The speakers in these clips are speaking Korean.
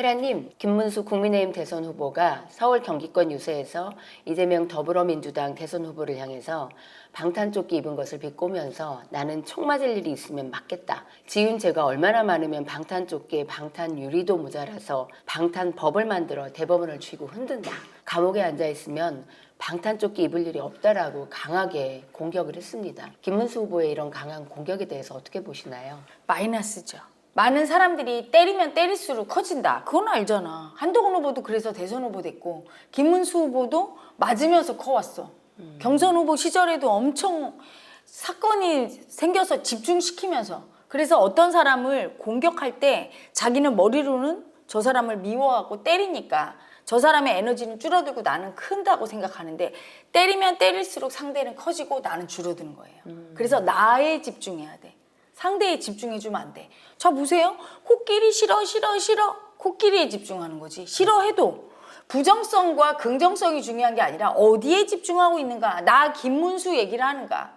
헤라님, 김문수 국민의힘 대선 후보가 서울 경기권 유세에서 이재명 더불어민주당 대선 후보를 향해서 방탄조끼 입은 것을 비꼬면서 나는 총 맞을 일이 있으면 맞겠다. 지은 죄가 얼마나 많으면 방탄조끼에 방탄 유리도 모자라서 방탄법을 만들어 대법원을 쥐고 흔든다. 감옥에 앉아 있으면 방탄조끼 입을 일이 없다라고 강하게 공격을 했습니다. 김문수 후보의 이런 강한 공격에 대해서 어떻게 보시나요? 마이너스죠. 많은 사람들이 때리면 때릴수록 커진다. 그건 알잖아. 한동훈 후보도 그래서 대선 후보 됐고 김문수 후보도 맞으면서 커왔어. 경선 후보 시절에도 엄청 사건이 생겨서 집중시키면서 그래서 어떤 사람을 공격할 때 자기는 머리로는 저 사람을 미워하고 때리니까 저 사람의 에너지는 줄어들고 나는 큰다고 생각하는데 때리면 때릴수록 상대는 커지고 나는 줄어드는 거예요. 그래서 나에 집중해야 돼. 상대에 집중해주면 안 돼. 자 보세요. 코끼리 싫어 싫어 싫어. 코끼리에 집중하는 거지. 싫어해도 부정성과 긍정성이 중요한 게 아니라 어디에 집중하고 있는가. 나 김문수 얘기를 하는가.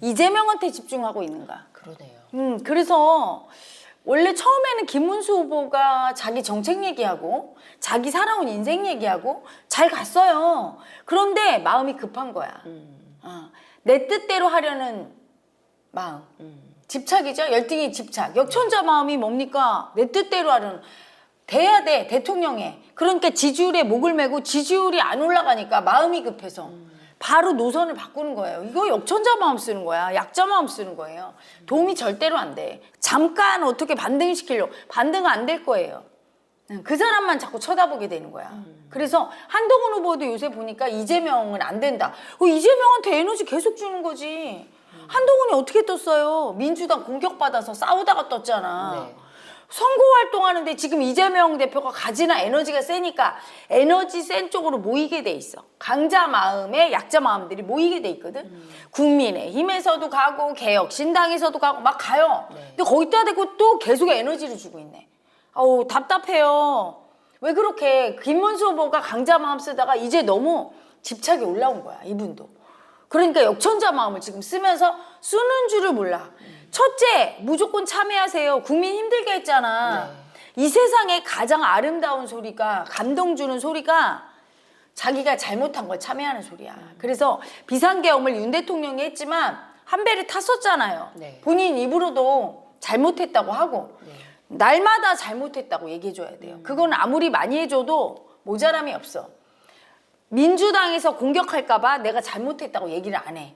이재명한테 집중하고 있는가. 그러네요. 음, 그래서 원래 처음에는 김문수 후보가 자기 정책 얘기하고 자기 살아온 인생 얘기하고 잘 갔어요. 그런데 마음이 급한 거야. 어, 내 뜻대로 하려는 마음. 집착이죠. 열등의 집착. 역천자 마음이 뭡니까? 내 뜻대로 하려는 돼야 돼 대통령에. 그러니까 지지율에 목을 메고 지지율이 안 올라가니까 마음이 급해서 바로 노선을 바꾸는 거예요. 이거 역천자 마음 쓰는 거야. 약자 마음 쓰는 거예요. 도움이 절대로 안 돼. 잠깐 어떻게 반등시키려고 반등 안 될 거예요. 응, 그 사람만 자꾸 쳐다보게 되는 거야. 그래서 한동훈 후보도 요새 보니까 이재명은 안 된다. 어, 이재명한테 에너지 계속 주는 거지. 한동훈이 어떻게 떴어요? 민주당 공격받아서 싸우다가 떴잖아. 네. 선거 활동하는데 지금 이재명 대표가 가지나 에너지가 세니까 에너지 센 쪽으로 모이게 돼 있어. 강자 마음에 약자 마음들이 모이게 돼 있거든. 국민의힘에서도 가고 개혁신당에서도 가고 막 가요. 근데 거기다 대고 또 계속 에너지를 주고 있네. 아우 답답해요. 왜 그렇게 김문수 후보가 강자 마음 쓰다가 이제 너무 집착이 올라온 거야 이분도. 그러니까 역천자 마음을 지금 쓰면서 쓰는 줄을 몰라. 첫째, 무조건 참여하세요. 국민 힘들게 했잖아. 이 세상에 가장 아름다운 소리가, 감동 주는 소리가 자기가 잘못한 걸 참여하는 소리야. 그래서 비상계엄을 윤 대통령이 했지만 한 배를 탔었잖아요. 네. 본인 입으로도 잘못했다고 하고 날마다 잘못했다고 얘기해줘야 돼요. 그건 아무리 많이 해줘도 모자람이 없어. 민주당에서 공격할까봐 내가 잘못했다고 얘기를 안 해.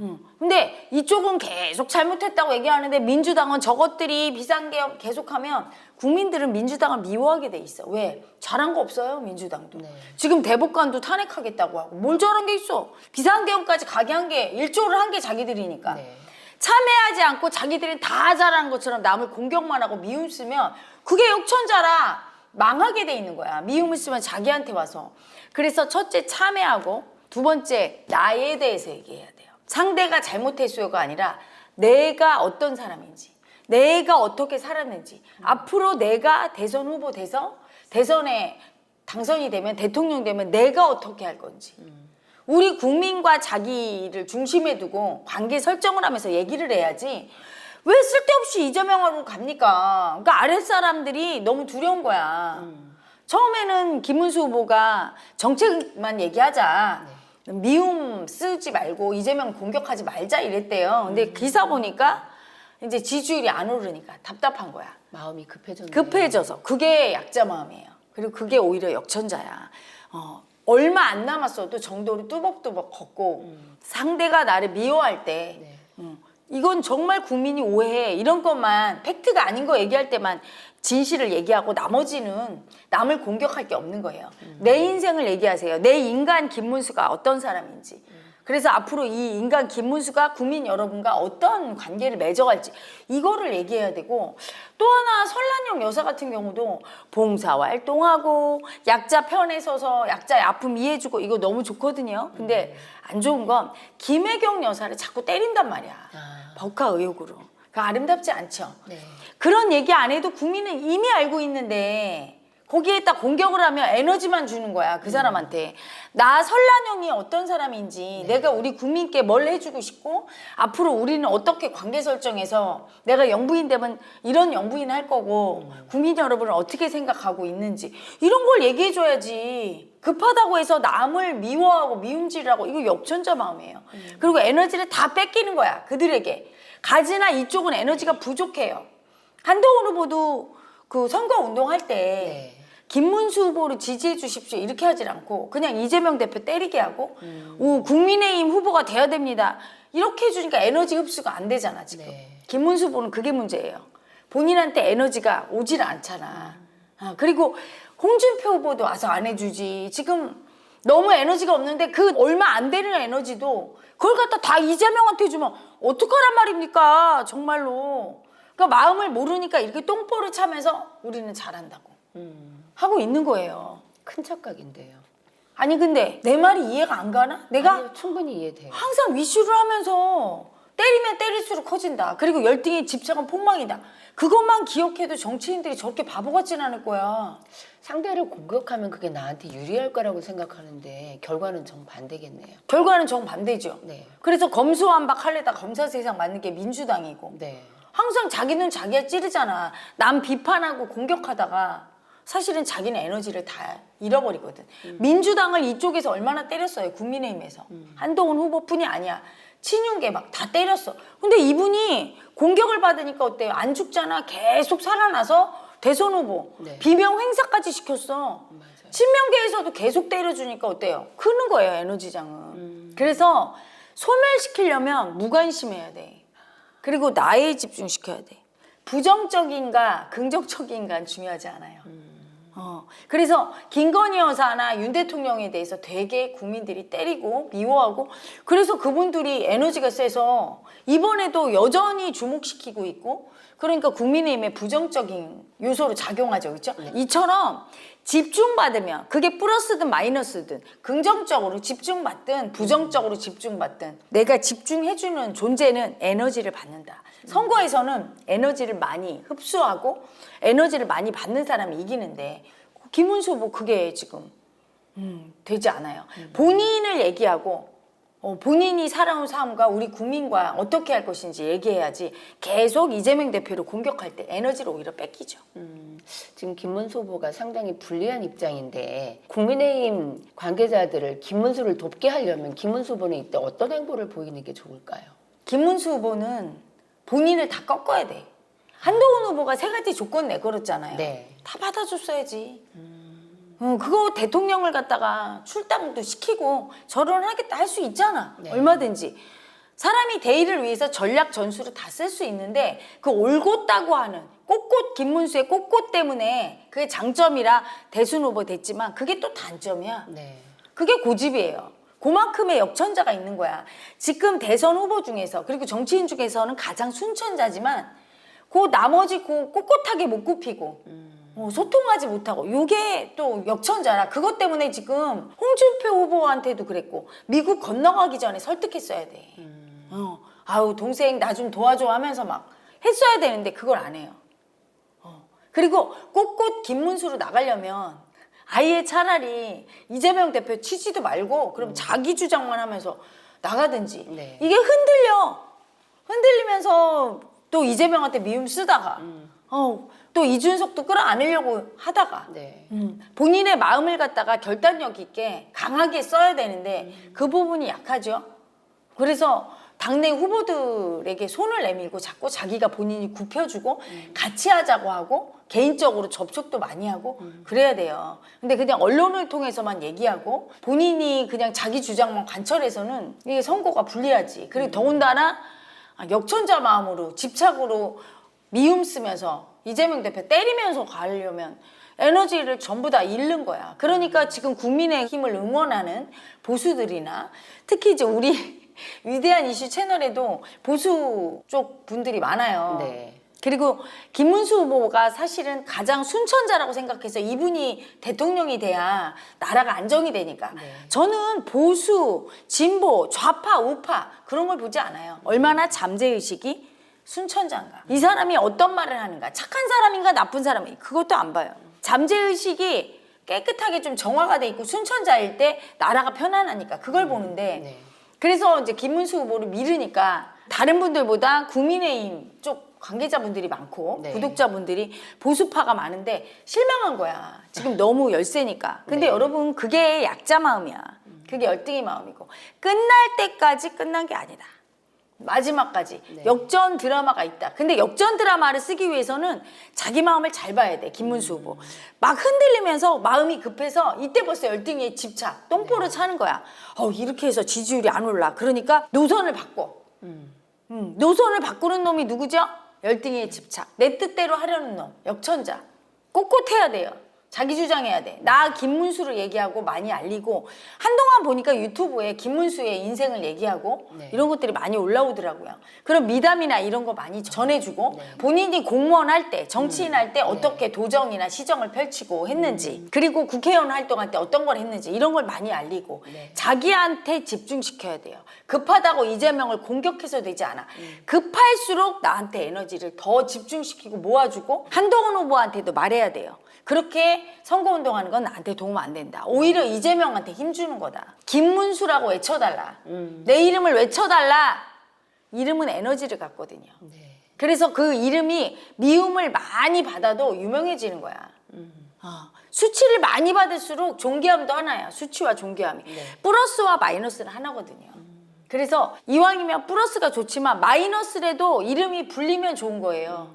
음. 근데 이쪽은 계속 잘못했다고 얘기하는데 민주당은 저것들이 비상계엄 계속하면 국민들은 민주당을 미워하게 돼 있어. 왜? 잘한 거 없어요, 민주당도. 네. 지금 대법관도 탄핵하겠다고 하고 뭘 잘한 게 있어? 비상계엄까지 가게 한 게 일조를 한 게 자기들이니까. 네. 참여하지 않고 자기들이 다 잘하는 것처럼 남을 공격만 하고 미움 쓰면 그게 역천자라 망하게 돼 있는 거야. 미움을 쓰면 자기한테 와서. 그래서 첫째 참여하고 두 번째 나에 대해서 얘기해야 돼요. 상대가 잘못했어요가 아니라 내가 어떤 사람인지, 내가 어떻게 살았는지, 앞으로 내가 대선 후보 돼서 대선에 당선이 되면 대통령 되면 내가 어떻게 할 건지. 우리 국민과 자기를 중심에 두고 관계 설정을 하면서 얘기를 해야지 왜 쓸데없이 이재명으로 갑니까? 그러니까 아랫사람들이 너무 두려운 거야. 처음에는 김문수 후보가 정책만 얘기하자. 미움 쓰지 말고 이재명 공격하지 말자 이랬대요. 근데 기사 보니까 이제 지지율이 안 오르니까 답답한 거야. 마음이 급해졌네요. 급해져서 그게 약자 마음이에요. 그리고 그게 오히려 역천자야. 어, 얼마 안 남았어도 정도를 뚜벅뚜벅 걷고 상대가 나를 미워할 때 네. 음, 이건 정말 국민이 오해해 이런 것만 팩트가 아닌 거 얘기할 때만 진실을 얘기하고 나머지는 남을 공격할 게 없는 거예요. 내 인생을 얘기하세요. 내 인간 김문수가 어떤 사람인지. 그래서 앞으로 이 인간 김문수가 국민 여러분과 어떤 관계를 맺어갈지 이거를 얘기해야 되고 또 하나 설란영 여사 같은 경우도 봉사활동하고 약자 편에 서서 약자의 아픔 이해해주고 이거 너무 좋거든요. 근데 안 좋은 건 김혜경 여사를 자꾸 때린단 말이야. 아. 법카 의혹으로. 그 아름답지 않죠. 네. 그런 얘기 안 해도 국민은 이미 알고 있는데 거기에다 공격을 하면 에너지만 주는 거야 그 사람한테. 나 설란영이 어떤 사람인지 내가 우리 국민께 뭘 해주고 싶고 앞으로 우리는 어떻게 관계 설정해서 내가 영부인 되면 이런 영부인 할 거고 국민 여러분은 어떻게 생각하고 있는지 이런 걸 얘기해 줘야지. 급하다고 해서 남을 미워하고 미움질하고 이거 역천자 마음이에요. 그리고 에너지를 다 뺏기는 거야 그들에게 가지나 이쪽은 에너지가 부족해요. 한동훈 후보도 그 선거 운동할 때 네. 김문수 후보를 지지해 주십시오. 이렇게 하질 않고 그냥 이재명 대표 때리게 하고 음. 오, 국민의힘 후보가 돼야 됩니다. 이렇게 해주니까 에너지 흡수가 안 되잖아 지금. 네. 김문수 후보는 그게 문제예요. 본인한테 에너지가 오질 않잖아. 아, 그리고 홍준표 후보도 와서 안 해주지. 지금 너무 에너지가 없는데 그 얼마 안 되는 에너지도 그걸 갖다 다 이재명한테 주면 어떡하란 말입니까 정말로 그러니까 마음을 모르니까 이렇게 똥볼을 차면서 우리는 잘한다고 하고 있는 거예요. 큰 착각인데요. 아니 근데 내 말이 이해가 안 가나? 내가 아니요, 충분히 이해돼요. 항상 위슈를 하면서 때리면 때릴수록 커진다. 그리고 열등의 집착은 폭망이다. 그것만 기억해도 정치인들이 저렇게 바보 같진 않을 거야. 상대를 공격하면 그게 나한테 유리할 거라고 생각하는데 결과는 정반대겠네요. 결과는 정반대죠. 네. 그래서 검수완박 할래다 검사 세상 맞는 게 민주당이고 네. 항상 자기는 자기가 찌르잖아. 남 비판하고 공격하다가 사실은 자기는 에너지를 다 잃어버리거든. 민주당을 이쪽에서 얼마나 때렸어요. 국민의힘에서. 한동훈 후보뿐이 아니야. 친윤계 막 다 때렸어. 근데 이분이 공격을 받으니까 어때요? 안 죽잖아. 계속 살아나서 대선 후보. 네. 비명 행사까지 시켰어. 맞아요. 친명계에서도 계속 때려주니까 어때요? 크는 거예요, 에너지장은. 그래서 소멸시키려면 무관심해야 돼. 그리고 나에 집중시켜야 돼. 부정적인가 긍정적인가 중요하지 않아요. 어, 그래서 김건희 여사나 윤 대통령에 대해서 되게 국민들이 때리고 미워하고 그래서 그분들이 에너지가 세서 이번에도 여전히 주목시키고 있고 그러니까 국민의힘의 부정적인 요소로 작용하죠. 그렇죠? 이처럼 집중받으면 그게 플러스든 마이너스든 긍정적으로 집중받든 부정적으로 집중받든 내가 집중해주는 존재는 에너지를 받는다. 선거에서는 에너지를 많이 흡수하고 에너지를 많이 받는 사람이 이기는데 김문수 뭐 그게 지금 음, 되지 않아요. 본인을 얘기하고 어, 본인이 살아온 삶과 우리 국민과 어떻게 할 것인지 얘기해야지 계속 이재명 대표를 공격할 때 에너지를 오히려 뺏기죠. 지금 김문수 후보가 상당히 불리한 입장인데 국민의힘 관계자들을 김문수를 돕게 하려면 김문수 후보는 이때 어떤 행보를 보이는 게 좋을까요? 김문수 후보는 본인을 다 꺾어야 돼. 한동훈 후보가 세 가지 조건 내걸었잖아요. 네. 다 받아줬어야지. 어, 그거 대통령을 갖다가 출당도 시키고 저런하겠다 할 수 있잖아. 네. 얼마든지. 사람이 대의를 위해서 전략 전술을 다 쓸 수 있는데 그 올곧다고 하는 꽃꽃 김문수의 꽃꽃 때문에 그게 장점이라 대선 후보 됐지만 그게 또 단점이야. 네. 그게 고집이에요. 그만큼의 역천자가 있는 거야. 지금 대선 후보 중에서 그리고 정치인 중에서는 가장 순천자지만 그 나머지 그 꼿꼿하게 못 굽히고 어, 소통하지 못하고 요게 또 역천자라 그것 때문에 지금 홍준표 후보한테도 그랬고 미국 건너가기 전에 설득했어야 돼. 어, 아우 동생 나 좀 도와줘 하면서 막 했어야 되는데 그걸 안 해요. 어. 그리고 꼿꼿 김문수로 나가려면 아예 차라리 이재명 대표 치지도 말고 그럼 자기 주장만 하면서 나가든지. 네. 이게 흔들려. 흔들리면서 또 이재명한테 미움 쓰다가. 어, 또 이준석도 끌어안으려고 하다가. 네. 음, 본인의 마음을 갖다가 결단력 있게 강하게 써야 되는데 그 부분이 약하죠. 그래서 당내 후보들에게 손을 내밀고 자꾸 자기가 본인이 굽혀주고 같이 하자고 하고 개인적으로 접촉도 많이 하고 그래야 돼요. 근데 그냥 언론을 통해서만 얘기하고 본인이 그냥 자기 주장만 관철해서는 이게 선거가 불리하지. 그리고 더군다나 아, 역천자 마음으로 집착으로 미움 쓰면서 이재명 대표 때리면서 가려면 에너지를 전부 다 잃는 거야. 그러니까 지금 국민의 힘을 응원하는 보수들이나 특히 이제 우리 위대한 이슈 채널에도 보수 쪽 분들이 많아요. 네. 그리고 김문수 후보가 사실은 가장 순천자라고 생각해서 이분이 대통령이 돼야 나라가 안정이 되니까 네. 저는 보수, 진보, 좌파, 우파 그런 걸 보지 않아요. 얼마나 잠재의식이 순천자인가. 이 사람이 어떤 말을 하는가. 착한 사람인가 나쁜 사람인가. 그것도 안 봐요. 잠재 의식이 깨끗하게 좀 정화가 돼 있고 순천자일 때 나라가 편안하니까 그걸 보는데 네. 그래서 이제 김문수 후보를 미르니까 다른 분들보다 국민의힘 쪽 관계자분들이 많고 네. 구독자분들이 보수파가 많은데 실망한 거야. 지금 너무 열세니까. 근데 네. 여러분 그게 약자 마음이야. 그게 열등의 마음이고 끝날 때까지 끝난 게 아니다. 마지막까지 네. 역전 드라마가 있다. 근데 역전 드라마를 쓰기 위해서는 자기 마음을 잘 봐야 돼. 김문수 후보. 막 흔들리면서 마음이 급해서 이때 벌써 열등에 집착, 똥포를 차는 거야. 어, 이렇게 해서 지지율이 안 올라. 그러니까 노선을 바꿔. 음, 노선을 바꾸는 놈이 누구죠? 열등에 집착. 내 뜻대로 하려는 놈. 역천자. 꼿꼿해야 돼요. 자기 주장해야 돼. 나 김문수를 얘기하고 많이 알리고 한동안 보니까 유튜브에 김문수의 인생을 얘기하고 네. 이런 것들이 많이 올라오더라고요. 그런 미담이나 이런 거 많이 전해주고 본인이 공무원 할 때, 정치인 할 때 어떻게 도정이나 시정을 펼치고 했는지 그리고 국회의원 활동할 때 어떤 걸 했는지 이런 걸 많이 알리고 네. 자기한테 집중시켜야 돼요. 급하다고 이재명을 공격해서 되지 않아. 급할수록 나한테 에너지를 더 집중시키고 모아주고 한동훈 후보한테도 말해야 돼요. 그렇게 선거운동하는 건 나한테 도움 안 된다. 오히려 이재명한테 힘주는 거다. 김문수라고 외쳐달라. 내 이름을 외쳐달라. 이름은 에너지를 갖거든요. 네. 그래서 그 이름이 미움을 많이 받아도 유명해지는 거야. 어, 수치를 많이 받을수록 존귀함도 하나야. 수치와 존귀함이. 플러스와 마이너스는 하나거든요. 그래서 이왕이면 플러스가 좋지만 마이너스라도 이름이 불리면 좋은 거예요.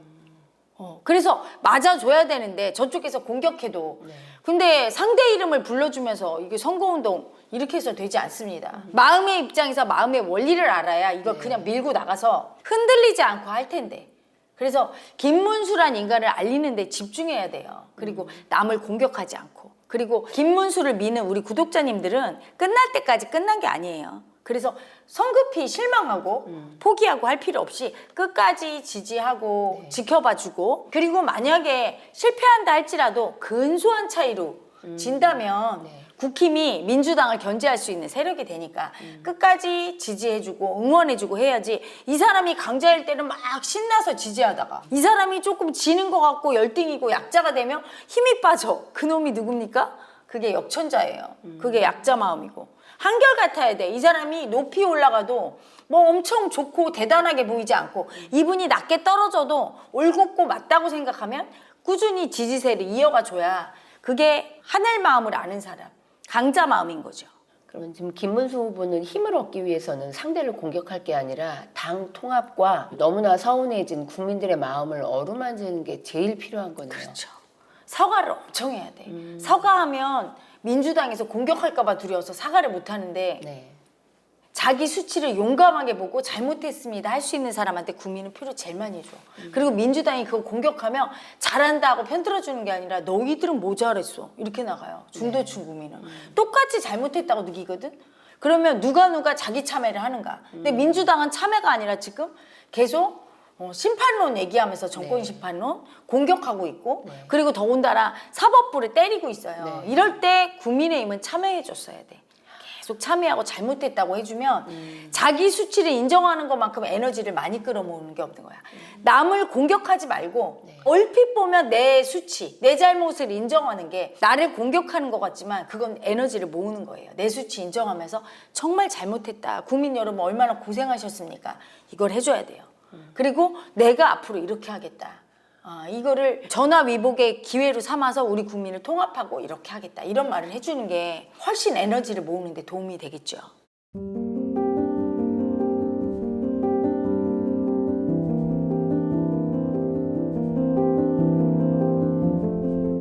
어, 그래서 맞아줘야 되는데 저쪽에서 공격해도 근데 상대 이름을 불러주면서 이게 선거운동 이렇게 해서 되지 않습니다. 마음의 입장에서 마음의 원리를 알아야 이걸 그냥 밀고 나가서 흔들리지 않고 할 텐데. 그래서 김문수란 인간을 알리는데 집중해야 돼요. 그리고 남을 공격하지 않고. 그리고 김문수를 미는 우리 구독자님들은 끝날 때까지 끝난 게 아니에요. 그래서 성급히 실망하고 포기하고 할 필요 없이 끝까지 지지하고 지켜봐주고 그리고 만약에 실패한다 할지라도 근소한 차이로 진다면 네. 국힘이 민주당을 견제할 수 있는 세력이 되니까 끝까지 지지해주고 응원해주고 해야지 이 사람이 강자일 때는 막 신나서 지지하다가 이 사람이 조금 지는 것 같고 열등이고 약자가 되면 힘이 빠져. 그놈이 누굽니까? 그게 역천자예요. 그게 약자 마음이고 한결 같아야 돼 이 사람이 높이 올라가도 뭐 엄청 좋고 대단하게 보이지 않고 이분이 낮게 떨어져도 올곧고 맞다고 생각하면 꾸준히 지지세를 이어가 줘야 그게 하늘 마음을 아는 사람 강자 마음인 거죠. 그러면 지금 김문수 후보는 힘을 얻기 위해서는 상대를 공격할 게 아니라 당 통합과 너무나 서운해진 국민들의 마음을 어루만지는 게 제일 필요한 거네요. 그렇죠. 사과를 엄청 해야 돼. 사과하면 민주당에서 공격할까봐 두려워서 사과를 못 하는데 네. 자기 수치를 용감하게 보고 잘못했습니다 할 수 있는 사람한테 국민은 표를 제일 많이 줘. 그리고 민주당이 그거 공격하면 잘한다 하고 편들어 주는 게 아니라 너희들은 뭐 잘했어 이렇게 나가요. 중도층 국민은 똑같이 잘못했다고 느끼거든. 그러면 누가 누가 자기 참여를 하는가. 근데 민주당은 참여가 아니라 지금 계속 어, 심판론 얘기하면서 정권 네. 심판론 공격하고 있고 그리고 더군다나 사법부를 때리고 있어요. 네. 이럴 때 국민의힘은 참여해 줬어야 돼. 계속 참여하고 잘못했다고 해주면 자기 수치를 인정하는 것만큼 에너지를 많이 끌어모으는 게 없는 거야. 남을 공격하지 말고 얼핏 보면 내 수치, 내 잘못을 인정하는 게 나를 공격하는 것 같지만 그건 에너지를 모으는 거예요. 내 수치 인정하면서 정말 잘못했다. 국민 여러분 얼마나 고생하셨습니까? 이걸 해줘야 돼요. 그리고 내가 앞으로 이렇게 하겠다. 아, 이거를 전화 위복의 기회로 삼아서 우리 국민을 통합하고 이렇게 하겠다. 이런 말을 해주는 게 훨씬 에너지를 모으는 데 도움이 되겠죠.